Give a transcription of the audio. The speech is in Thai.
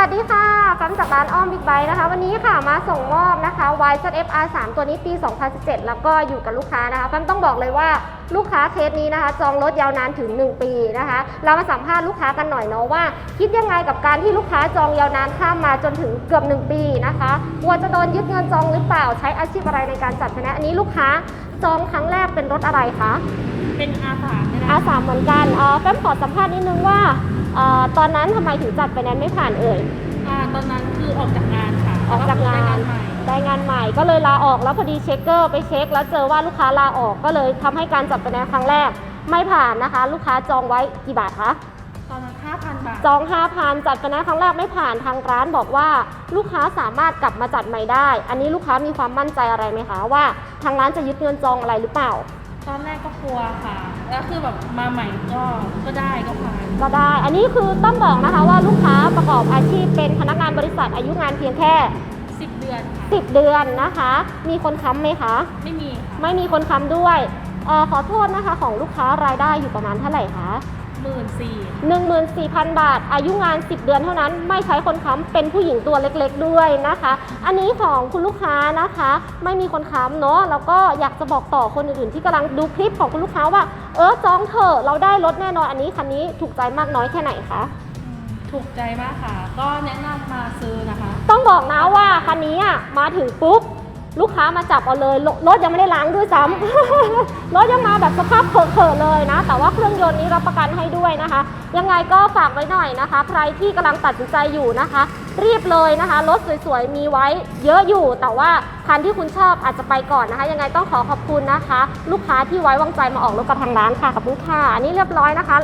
วัสดีค่ะฟัมจากร้านอ้อมบิ๊กไบค์นะคะ วันนี้ค่ะมาส่งมอบนะคะ YZF R3 ตัวนี้ปี 2017 แล้วก็อยู่กับลูกค้านะคะฟัมต้องบอกเลยว่าลูกค้าเคสนี้นะคะ จองรถยาวนานถึง 1 ปีนะคะ เรามาสัมภาษณ์ลูกค้ากันหน่อยเนาะว่า คิดยังไงกับการที่ลูกค้าจองยาวนานข้ามมาจนถึงเกือบ 1 ปีนะคะกลัวจะโดนยึดเงินจองหรือเปล่าใช้อาชีพอะไรในการจัดคณะอันนี้ลูกค้าจองครั้งแรกเป็นรถอะไรคะเป็นอาสาเนี่ยนะอาสามเหมือนกันเอ่อแฟ้มขอสัมภาษณ์นิดนึงว่าเอ่อตอนนั้นทำไมถึงจัดไฟแนนซ์ไม่ผ่านเอ่ย อ่าตอนนั้นคือออกจากงานค่ะออกจากงาน แล้วก็ได้ใหม่ได้งานใหม่ก็เลยลาออกแล้วพอดีเช็คเกอร์ไปเช็ค แล้วเจอว่าลูกค้าลาออกก็เลยทำให้การจัดไฟแนนซ์ครั้งแรก ไม่ผ่านนะคะ ลูกค้าจองไว้กี่บาทคะ ตอนนั้น 5,000 บาท จอง 5,000 จัดไฟแนนซ์ครั้งแรกไม่ผ่านทางร้านบอกว่า ลูกค้าสามารถกลับมาจัดใหม่ได้ อันนี้ลูกค้ามีความมั่นใจอะไรไหมคะว่า ทางร้านจะยึดเงินจองอะไรหรือเปล่า ตอนแรกก็กลัวค่ะ แล้วคือแบบมาใหม่ก็ก็ได้ก็ผ่านก็ได้ อันนี้คือต้องบอกนะคะว่าลูกค้าประกอบอาชีพเป็นพนักงานบริษัทอายุงานเพียงแค่10เดือนค่ะ 10 เดือนนะคะ มีคนค้ำไหมคะ ไม่มีค่ะ ไม่มีคนค้ำด้วยเออขอโทษนะคะของลูกค้ารายได้อยู่ประมาณเท่าไหร่คะ หมื่นสี่14,000 บาท อายุงาน 10 เดือนเท่านั้นไม่ใช้คนค้ำเป็นผู้หญิงตัวเล็กๆด้วยนะคะ อันนี้ของคุณลูกค้านะคะ ไม่มีคนค้ำเนาะแล้วก็อยากจะบอกต่อคนอื่นๆ ที่กำลังดูคลิปของคุณลูกค้าว่า เออจองเถอะเราได้รถแน่นอนอันนี้คันนี้ถูกใจมากน้อยแค่ไหนคะถูกใจมากค่ะ ก็แนะนำมาซื้อนะคะ ต้องบอกนะว่าคันนี้อะมาถึงปุ๊บ ลูกค้ามาจับเอาเลยรรถยังไม่ได้ล้างด้วยซ้ำ รถยังมาแบบสภาพเขอะๆเลยนะ แต่ว่าเครื่องยนต์นี้รับประกันให้ด้วยนะคะ ยังไงก็ฝากไว้หน่อยนะคะ ใครที่กำลังตัดสินใจอยู่นะคะ รีบเลยนะคะ รถสวยๆ มีไว้เยอะอยู่ แต่ว่าคันที่คุณชอบอาจจะไปก่อนนะคะ ยังไงต้องขอขอบคุณนะคะ ลูกค้าที่ไว้วางใจมาออกรถกับทางร้านค่ะ ขอบคุณค่ะ อันนี้เรียบร้อยนะคะ